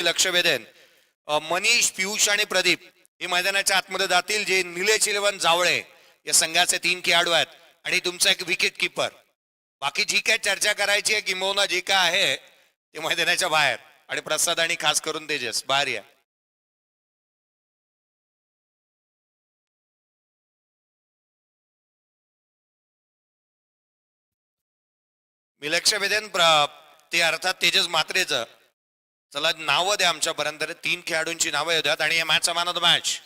लक्ष वेधेन. मनीष पियुष आणि प्रदीप हे मैदानाच्या आतमध्ये जातील जे निलेश इलेवन जावळे या संघाचे तीन खेळाडू आहेत आणि तुमचा एक विकेट किपर बाकी जी काय चर्चा करायची आहे किंबहुना जे काय आहे ते मैदानाच्या बाहेर आणि प्रसाद आणि खास करून तेजस बाहेर या. मी लक्ष वेधेन प्र- ते अर्थात तेजस मात्रेचं चला नावं द्या आमच्यापर्यंत तीन खेळाडूंची नावं येतात आणि या मॅचचा man of the match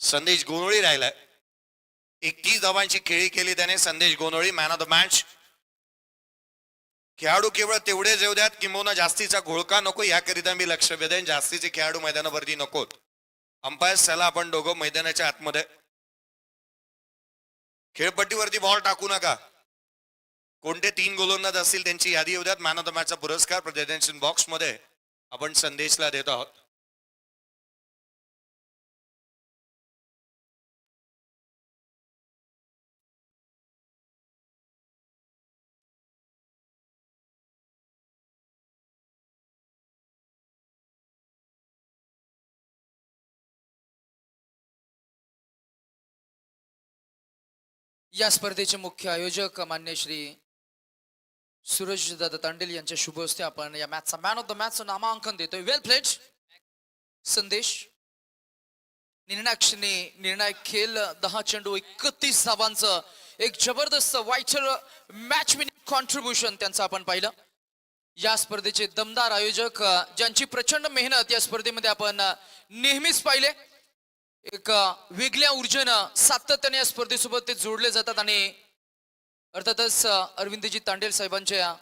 Sandesh Gondhali राहिलाय. एकतीस धावांची खेळी केली त्याने संदेश गोंधळी मॅन ऑफ द मॅच खेळाडू केवळ तेवढेच येऊ द्यात किंबहुना जास्तीचा घोळका नको याकरिता मी लक्ष वेधेन जास्तीचे खेळाडू मैदानावरती नकोत. अंपायर चला आपण दोघं मैदानाच्या आतमध्ये. खेळपट्टीवरती बॉल टाकू नका. कोणते तीन गोलंदाज असतील त्यांची यादी येऊ द्यात. मॅन ऑफ द मॅचचा पुरस्कार प्रेझेंटेशन बॉक्समध्ये आपण संदेशला देत आहोत. या स्पर्धेचे मुख्य आयोजक मान्य श्री सूरज दादा तांडेल यांच्या शुभ हस्ते आपण या मॅचचा मॅन ऑफ द मॅच नामांकन देतोय. वेल प्लेड संदेश. निर्णायक्षने निर्णायक खेळ दहा चेंडू एकतीस धावांचं एक जबरदस्त वायचर मॅच विनिंग कॉन्ट्रीब्युशन त्यांचं आपण पाहिलं. या स्पर्धेचे दमदार आयोजक ज्यांची प्रचंड मेहनत या स्पर्धेमध्ये आपण नेहमीच पाहिले. एक वेगळ्या ऊर्जेनं सातत्याने या स्पर्धेसोबत ते जोडले जातात आणि अर्थातच अरविंदजी तांडेल साहेबांच्या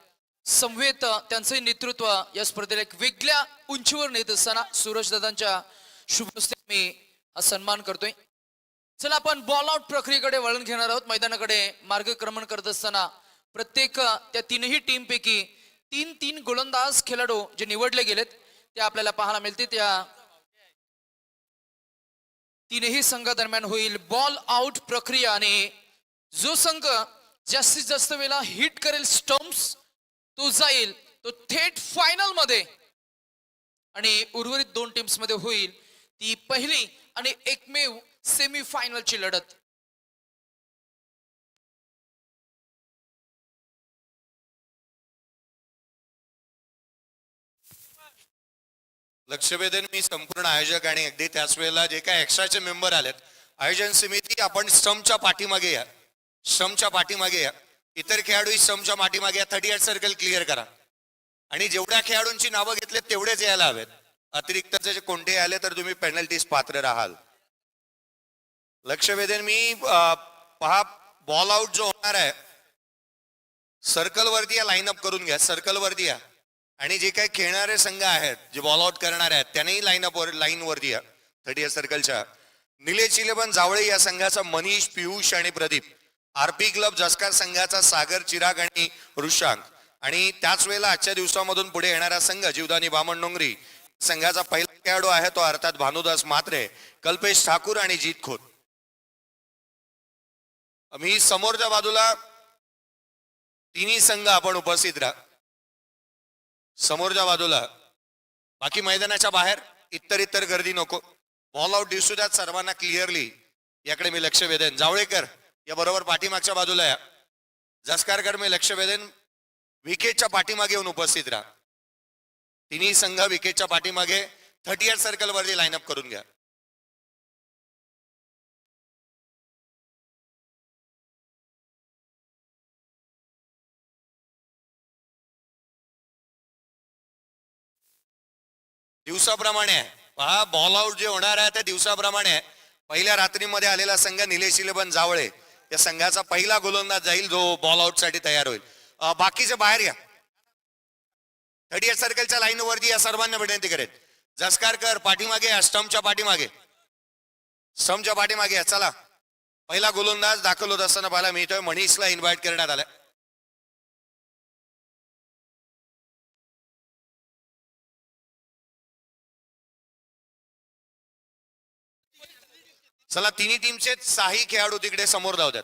समवेत अ, त्यांचंही नेतृत्व या स्पर्धेला एक वेगळ्या उंचीवर नेत असताना सूरजदादांच्या शुभ मी हा सन्मान करतोय. चला आपण बॉल आउट प्रक्रियेकडे वळण घेणार आहोत. मैदानाकडे मार्गक्रमण करत असताना प्रत्येक त्या तीनही टीम पैकी तीन तीन गोलंदाज खेळाडू जे निवडले गेलेत ते आपल्याला पाहायला मिळते त्या तीनही संघादरम्यान होईल बॉल आउट प्रक्रिया आणि जो संघ जास्तीत जास्त वेळा हिट करेल स्टम्प्स तो जाईल तो थेट फायनलमध्ये. आणि उर्वरित दोन टीम्समध्ये होईल ती पहिली आणि एकमेव सेमी फायनलची लढत. लक्षवेधन मी संपूर्ण आयोजक आणि अगदी त्याच वेळेला जे काय एक्स्ट्राचे मेंबर आलेत आयोजन समिती आपण स्टम्पच्या पाठीमागे या. स्टमच्या पाठीमागे या. इतर खेळाडू स्टमच्या पाठीमागे या. थर्टी एट सर्कल क्लिअर करा. आणि जेवढ्या खेळाडूंची नावं घेतलेत तेवढेच यायला हवेत. अतिरिक्त जे कोणते आले तर तुम्ही पेनल्टीज पात्र राहाल. लक्ष वेधेन मी पहा बॉल आउट जो होणार आहे सर्कल वरती या लाईन अप करून घ्या. सर्कल वरती या. आणि जे काही खेळणारे संघ आहेत जे बॉल आउट करणारे आहेत त्यांनाही लाईन अप वर लाईन वरती या. थर्टी एट सर्कलच्या निलेश इलेवन जावळे या संघाचा मनीष पियुष आणि प्रदीप. आरपी क्लब जस्कार संघाचा सागर चिराग आणि ऋषांक. आणि त्याच वेळेला आजच्या दिवसामधून पुढे येणारा संघ जीवदानी बामण डोंगरी. संघाचा पहिला खेळाडू आहे तो अर्थात भानुदास मात्रे कल्पेश ठाकूर आणि जीत खोत. मी समोरच्या बाजूला तिन्ही संघ आपण उपस्थित राहा. समोरच्या बाजूला. बाकी मैदानाच्या बाहेर इतर इतर गर्दी नको. बॉल आउट दिसू द्यात सर्वांना क्लिअरली याकडे मी लक्ष वेधेन. जावळेकर. या बरोबर पाठीमागच्या बाजूला या. जसकारकर मी लक्ष वेधेन विकेटच्या पाठीमागे येऊन उपस्थित राहा. तिन्ही संघ विकेटच्या पाठीमागे थर्टी एट सर्कल वरती लाईनअप करून घ्या. दिवसाप्रमाणे आहे पहा बॉल आउट जे होणार आहे त्या दिवसाप्रमाणे. आहे पहिल्या रात्रीमध्ये आलेला संघ निलेशिलेपन जावळे. या संघाचा पहिला गोलंदाज जाईल जो बॉल आउटसाठी तयार होईल. बाकीचे बाहेर या. थर्टी एट सर्कलच्या लाईन वरती या सर्वांना विनंती करेल जसकारकर पाठीमागे या स्टम्पच्या पाठीमागे. स्टम्पच्या पाठीमागे या चला. पहिला गोलंदाज दाखल होत असताना पाहायला मिळतोय. मनीषला इन्व्हाइट करण्यात आलाय. चला तिन्ही टीमचे साही खेळाडू तिकडे समोर धावतात.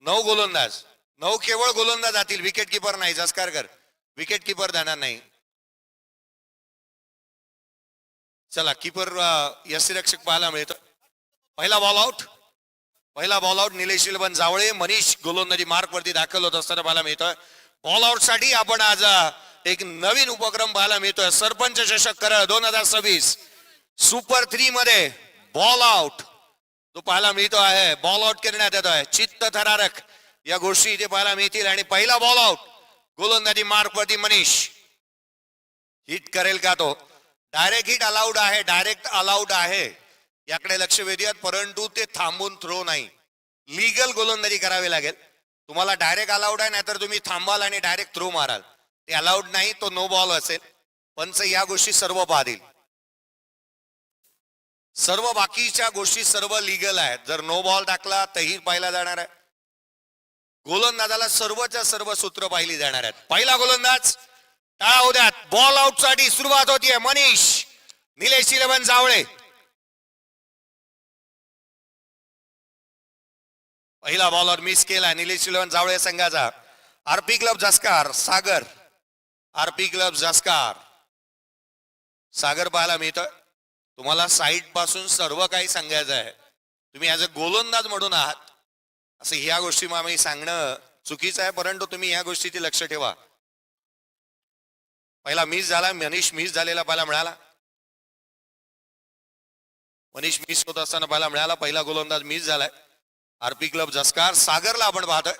नऊ गोलंदाज. नऊ केवळ गोलंदाज जातील विकेट किपर नाही जसकारकर विकेट किपर जाणार नाही. चला किपर यशरक्षक पाहायला मिळतो. पहिला बॉल आउट पहिला बॉल आउट निलेश शिलबन जावळे मनीष गोलंदाजी मार्क वरती दाखल होत असताना पाहायला मिळतोय बॉल आउटसाठी आपण आज एक नवीन उपक्रम पाहायला मिळतोय. सरपंच चषक करळ दोन हजार सव्वीस. सुपर थ्री मध्ये बॉल आउट तो पाहायला मिळतो आहे. बॉल आउट करण्यात येतोय. चित्त थरारक. या गोष्टी इथे पाहायला मिळतील. आणि पहिला बॉल आउट गोलंदाजी मार्क वरती मनीष. हिट करेल का तो? डायरेक्ट हिट अलाउड आहे. डायरेक्ट अलाउड आहे. याकडे लक्ष वेधूयात. परंतु ते थांबून थ्रो नाही. लिगल गोलंदाजी करावी लागेल. तुम्हाला डायरेक्ट अलाउड आहे नाहीतर तुम्ही थांबाल आणि डायरेक्ट थ्रो माराल. ते अलाउड नाही. तो नो बॉल असेल. पंच या गोष्टी सर्व पाहतील सर्व बाकीच्या गोष्टी सर्व लिगल आहेत. जर नो बॉल टाकला तही पाहिला जाणार आहे. गोलंदाजाला सर्वच्या सर्व सूत्र पाहिली जाणार आहेत. पहिला गोलंदाज टाळा उद्यात बॉल आउटसाठी सुरुवात होतीये मनीष निलेश इलेवन जावळे. पहिला बॉलर मिस केला. निलेश इलेवन जावळे संघाचा. R P club Jaskar Sagar. R P club Jaskar Sagar पाहायला मिळतं तुम्हाला साईटपासून सर्व काही सांगायचं आहे. तुम्ही ॲज अ गोलंदाज म्हणून आहात. असं ह्या गोष्टी आम्ही सांगणं चुकीचं आहे परंतु तुम्ही ह्या गोष्टीची लक्ष ठेवा. पहिला मिस झाला मनीष मिस झालेला पहिला मिळाला. मनीष मिस होत असताना पहिला मिळाला पहिला गोलंदाज मिस झालाय. आरपी क्लब जस्कार सागरला आपण पाहतोय.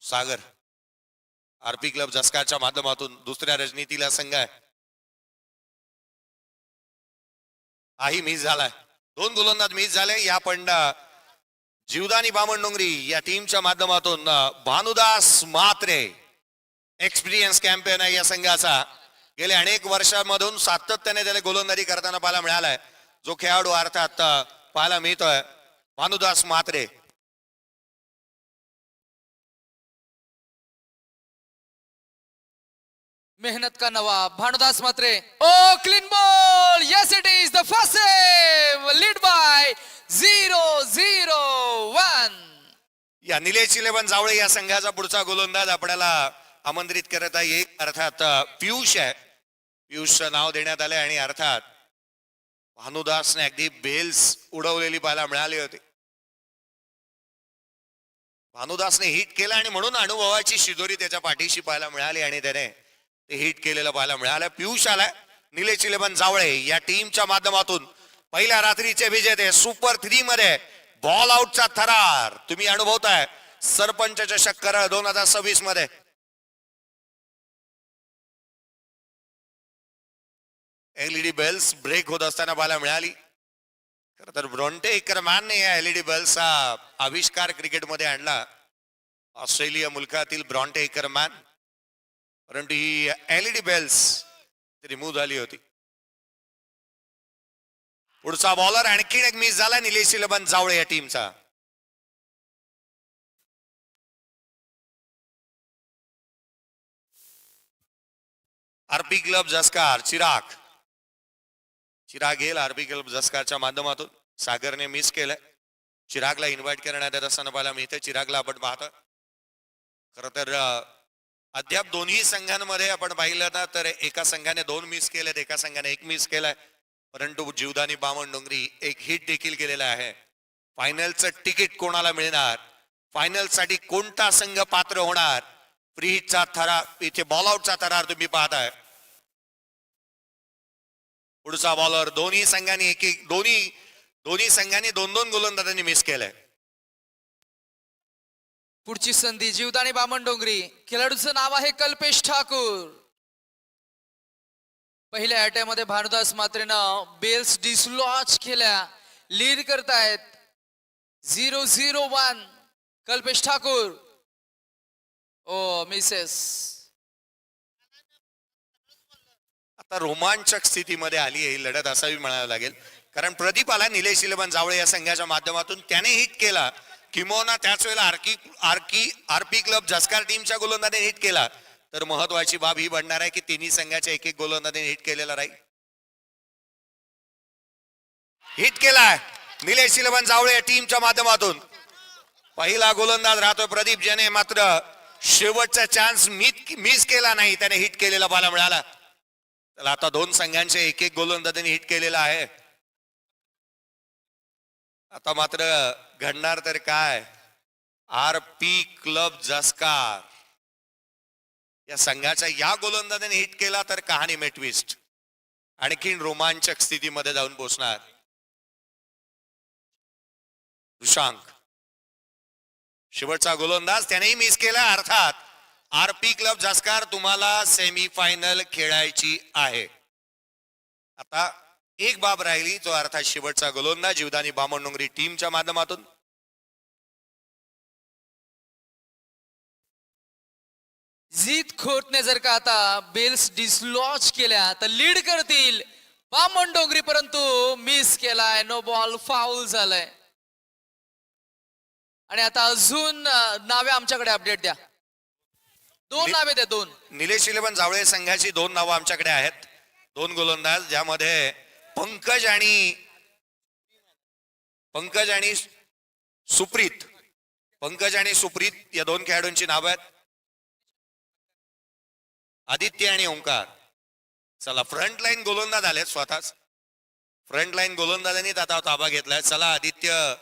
सागर. आरपी क्लब जस्कारच्या माध्यमातून दुसऱ्या रजनीतीला संघ आहे. हाही मिस झालाय. दोन गोलंदाज मिस झाले या पंडा जीवदानी बामण डोंगरी या टीमच्या माध्यमातून भानुदास मात्रे एक्सपिरियन्स कॅम्पेन आहे या संघाचा. गेल्या अनेक वर्षांमधून सातत्याने त्याला गोलंदाजी करताना पाहायला मिळालाय. जो खेळाडू अर्थात पाहायला मिळतोय भानुदास मात्रे मेहनत का Nawab? Bhanudas Matre oh clean ball! Yes it is the first save lead by zero zero one या निलेश इलेवन जावळे या संघाचा पुढचा गोलंदाज आपल्याला आमंत्रित करत आहे. एक अर्थात पियुष आहे. पियुषचं नाव देण्यात आलंय आणि अर्थात भानुदासने अगदी बेल्स उडवलेली पाहायला मिळाली होती. भानुदासने हिट केला आणि म्हणून अनुभवाची शिदोरी त्याच्या पाठीशी पाहायला मिळाली आणि त्याने ते हिट केलेलं पाहायला मिळालं. पियुष आलाय निलेश इलेबन जावळे या टीमच्या माध्यमातून. पहिल्या रात्रीचे विजेते सुपर थ्री मध्ये. बॉल आउटचा थरार. तुम्ही अनुभवताय सरपंच चषक करळ दोन हजार सव्वीसमध्ये. एलईडी बेल्स ब्रेक होत असताना पाहायला मिळाली. खर तर ब्रॉन्टे इकरमॅनने या एलईडी बेल्सचा आविष्कार क्रिकेटमध्ये आणला. ऑस्ट्रेलिया मुलखातील ब्रॉन्टे इकरमॅन परंतु ही एलईडी बेल्स रिमूव्ह झाली होती. पुढचा बॉलर आणखीन एक मिस झाला निलेश इलेवन जावळे या टीमचा आरपी क्लब जस्कार चिराग. चिराग येईल आरपी क्लब जस्कारच्या माध्यमातून. सागरने मिस केलंय. चिरागला इन्व्हाइट करण्यात येत असताना पाहायला मिळते चिरागला आपण पाहतो खर तर अद्याप दोन्ही संघांमध्ये आपण पाहिलं ना तर एका संघाने दोन मिस केलेत एका संघाने एक मिस केलाय. परंतु जीवदानी बामण डोंगरी एक हिट देखील केलेला आहे. फायनलचं तिकीट कोणाला मिळणार? फायनलसाठी कोणता संघ पात्र होणार? फ्री हिटचा थरार इथे बॉल आउटचा थरार तुम्ही पाहताय. पुढचा बॉलर दोन्ही संघांनी एक एक दोन्ही दोन्ही संघांनी दोन दोन गोलंदाजांनी मिस केलंय. पुढची संधी जीवदानी बामण डोंगरी. खेळाडूचं नाव आहे कल्पेश ठाकूर. पहिल्या अटॅमध्ये भानुदास मात्रेनं बेल्स डिसलॉच केल्या. लीड करतायत zero zero one Kalpesh Thakur. Oh misses. आता रोमांचक स्थितीमध्ये आली आहे ही लढत असावी म्हणावं लागेल. कारण प्रदीप आला निलेश इलेवन जावळे या संघाच्या माध्यमातून. त्याने हिट केला. किंवा त्याच वेळेला आरकी आरकी आरपी क्लब जस्कार टीमच्या गोलंदाजाने हिट केला. तर महत्वाची बाब ही बनणार आहे की तिन्ही संघाच्या एक एक गोलंदाने हिट केलेला राहील. हिट केलाय. निलेश सिलवन जावळे टीमच्या माध्यमातून. पहिला गोलंदाज राहतोय प्रदीप ज्याने मात्र शेवटचा चान्स मिस केला नाही. त्याने हिट केलेला बाला मिळाला. तर आता दोन संघांचे एक एक गोलंदाजांनी हिट केलेला आहे. आता मात्र घडणार तर काय? R P club Jaskar. या संघाच्या या गोलंदाजाने हिट केला तर कहाणी मेटविस्ट. आणखीन रोमांचक स्थितीमध्ये जाऊन पोहोचणार दुशांक. शेवटचा गोलंदाज त्यानेही मिस केला अर्थात आर पी क्लब जास्कार तुम्हाला सेमीफायनल खेळायची आहे. आता एक बाब राहिली तो अर्थात शेवटचा गोलंदाज जीवदानी बामणडोंगरी टीमच्या माध्यमातून. जीत खोटने जर का आता बेल्स डिसलॉच केल्या तर लीड करतील. बामण डोंगरी परंतु मिस केलाय नो बॉल फाऊल झालाय. आणि आता अजून नावे आमच्याकडे अपडेट द्या. दोन नि- नावे द्या दोन. निलेश इलेवन जावळे संघाची दोन नावं आमच्याकडे आहेत. दोन गोलंदाज ज्यामध्ये पंकज आणि पंकज आणि सुप्रीत. पंकज आणि सुप्रीत या दोन खेळाडूंची नावं आहेत. आदित्य आणि ओंकार. चला फ्रंट लाईन गोलंदाज आलेत स्वतःच. फ्रंट लाईन गोलंदाजांनी आता ताबा घेतलाय. चला आदित्य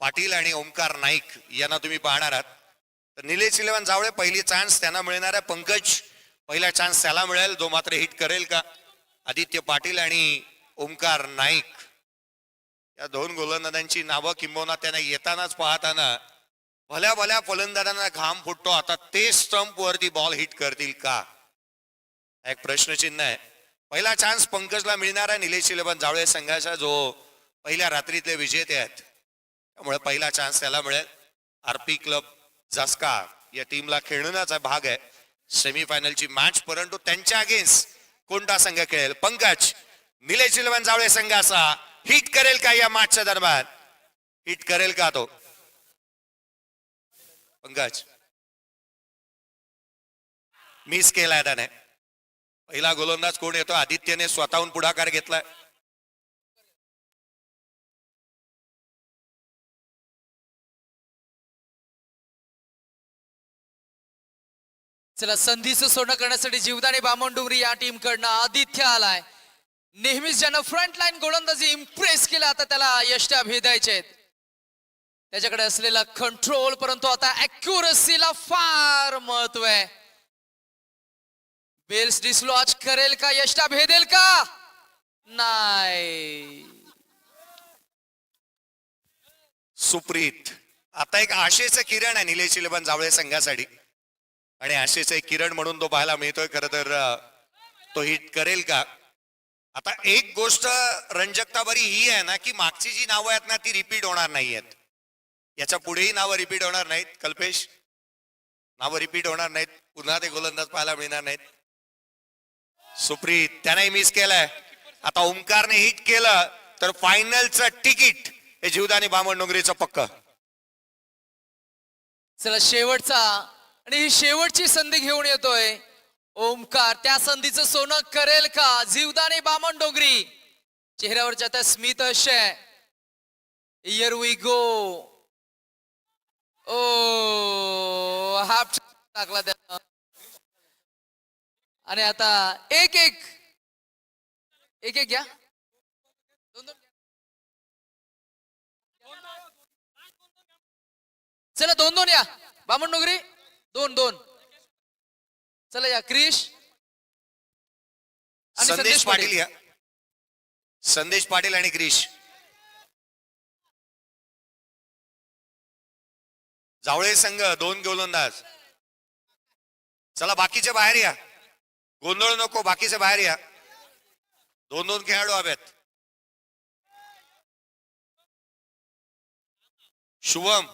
पाटील आणि ओंकार नाईक यांना तुम्ही पाहणार आहात. तर निलेश इलेवन जावळे पहिली चान्स त्यांना मिळणार आहे. पंकज पहिला चान्स त्याला मिळेल. जो मात्र हिट करेल का? आदित्य पाटील आणि ओंकार नाईक. या दोन गोलंदाजांची नावं किंबवना त्यांना येतानाच पाहताना भल्या भल्या फलंदाजांना घाम फुटतो. आता ते स्टंप वरती बॉल हिट करतील का? एक प्रश्नचिन्ह आहे. पहिला चान्स पंकजला मिळणार आहे निलेश शिलेबन जावळे संघाचा जो पहिल्या रात्रीतले विजेते आहेत त्यामुळे पहिला चान्स त्याला मिळेल. आरपी क्लब जास्का या टीमला खेळण्याचा भाग आहे. सेमीफायनलची मॅच परंतु त्यांच्या अगेन्स्ट कोणता संघ खेळेल? पंकज निलेश शिलेबन जावळे संघाचा हिट करेल का या मॅचच्या दरम्यान? हिट करेल का तो? पंकज मिस केलाय त्याने पहिला गोलंदाज कोण येतो? आदित्यने स्वतःहून पुढाकार घेतलाय. चला संधीचं सोनं करण्यासाठी जीवदाने बामण डोंगरी या टीम कडनं आदित्य आलाय. नेहमीच ज्यानं फ्रंट लाईन गोलंदाजी इम्प्रेस केला आता त्याला यष्टा भेदायचे आहेत. त्याच्याकडे असलेला कंट्रोल परंतु आता अॅक्युरसीला फार महत्त्व आहे. बेल्स डिसलॉच करेल का? यष्टा भेदेल का? नाही. सुप्रीत आता एक आशेचं किरण आहे निलेश इलेव्हन जावळे संघासाठी. आणि आशेचं एक किरण म्हणून तो पाहायला मिळतोय खरं तर तो हिट करेल का? आता एक गोष्ट रंजकता बरी ही आहे ना की मागची जी नावं आहेत ना ती रिपीट होणार नाही आहेत याच्या पुढेही नावं रिपीट होणार नाहीत. कल्पेश नावं रिपीट होणार नाहीत. पुन्हा ते गोलंदाज पाहायला मिळणार नाहीत. सुप्रीत त्याने मिस केलंय. आता ओंकारने हिट केलं तर फायनलचं तिकीट हे जीवदानी बामण डोंगरीचं पक्क. चला शेवटचा. आणि ही शेवटची संधी घेऊन येतोय. ओमकार त्या संधीचं सोनं करेल का? जीवदानी बामण डोंगरी. चेहऱ्यावरच्या त्या स्मित अशे here we go oh half टाकला त्यानं. आणि आता एक एक. एक एक घ्या. दोन दोन चला दोन दोन या. बामण डोंगरी. दोन दोन. चला या क्रिश. संदेश पाटील या. संदेश पाटील आणि क्रिश. जावळे संघ दोन गोलंदाज चला बाकीचे बाहेर या. गोंधळ नको बाकीचे बाहेर या. दोन दोन खेळाडू हवेत. शुभम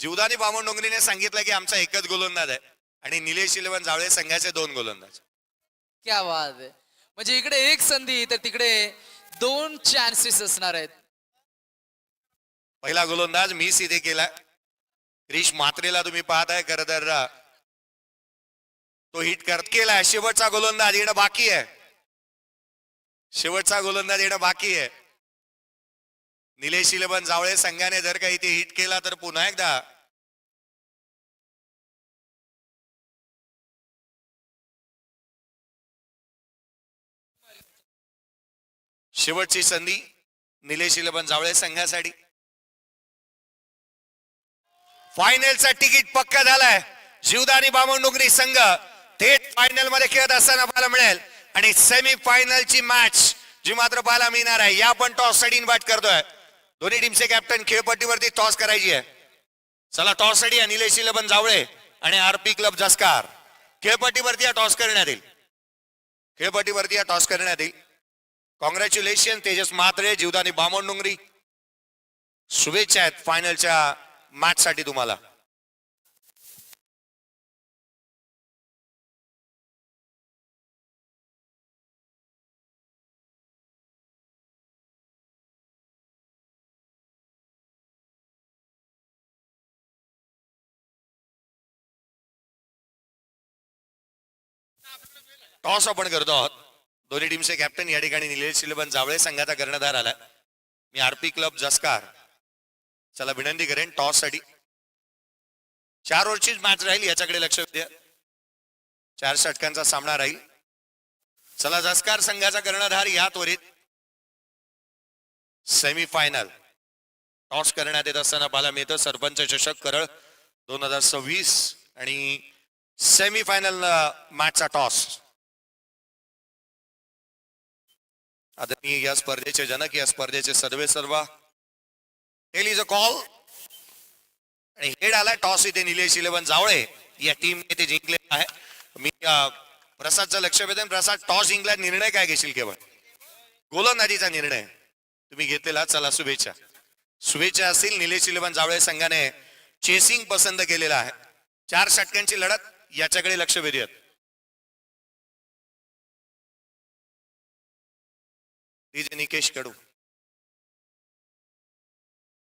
जीवदानी बामण डोंगरीने सांगितलं की आमचा एकच गोलंदाज आहे. आणि निलेश इलेव्हन जावळे संघाचे दोन गोलंदाज क्या बात आहे. म्हणजे इकडे एक संधी तर तिकडे दोन चान्सेस असणार आहेत. पहिला गोलंदाज मिस इथे केला. क्रिश मात्रेला तुम्ही पाहताय खरं तर तो हिट करत केलाय. शेवटचा गोलंदाज इकडे बाकी आहे. शेवटचा गोलंदाज येणं बाकी आहे. निलेश इलेबन जावळे संघाने जर का इथे हिट केला तर पुन्हा एकदा. शेवटची संधी निलेश इलेवन जावळे संघासाठी. फायनलचा तिकीट पक्का झालाय. जीवदानी बामणडोंगरी संघ थेट फायनलमध्ये खेळत असताना पाहायला मिळेल. आणि सेमी फायनलची मॅच जी मात्र पाहायला मिळणार आहे या पण टॉससाठी इन्व्हाइट करतोय. दोन्ही टीमचे कॅप्टन खेळपट्टीवरती टॉस करायची आहे. चला टॉससाठी निलेश इलेवन जावळे आणि आरपी क्लब जस्कार. खेळपट्टीवरती या टॉस करण्यात येईल. खेळपट्टीवरती या टॉस करण्यात येईल. कॉंग्रॅच्युलेशन तेजस म्हात्रे जीवदानी बामणडोंगरी शुभेच्छा आहेत फायनलच्या मॅच साठी तुम्हाला. टॉस आपण करतो आहोत. दोन्ही टीमचे कॅप्टन या ठिकाणी निलेश इलेवन जावळे संघाचा कर्णधार आला मी आरपी क्लब जसकार. चला विनंती करेन टॉससाठी चार ओव्हरचीच मॅच राहील याच्याकडे लक्ष द्या. चार षटकांचा सामना राहील. चला जसकार संघाचा कर्णधार या त्वरित. सेमीफायनल टॉस करण्यात येत असताना पाहायला मिळतं सरपंच चषक करळ. दोन हजार सव्वीस आणि सेमीफायनल मॅचचा टॉस. आदरणीय या स्पर्धेचे जनक या स्पर्धेचे सर्वे सर्व. टेल इज अ कॉल आणि हेड आलाय टॉस इथे निलेश इलेवन जावळे. या टीमने ते जिंकले आहे. मी प्रसादचं लक्ष वेधन. प्रसाद टॉस जिंकला निर्णय काय घेशील केवळ? गोलंदाजीचा निर्णय. तुम्ही घेतलेला चला शुभेच्छा. शुभेच्छा असतील निलेश इलेवन जावळे संघाने. चेसिंग पसंत केलेला आहे. चार षटकांची लढत याच्याकडे लक्ष वेधूयात. डीजे निकेश कडू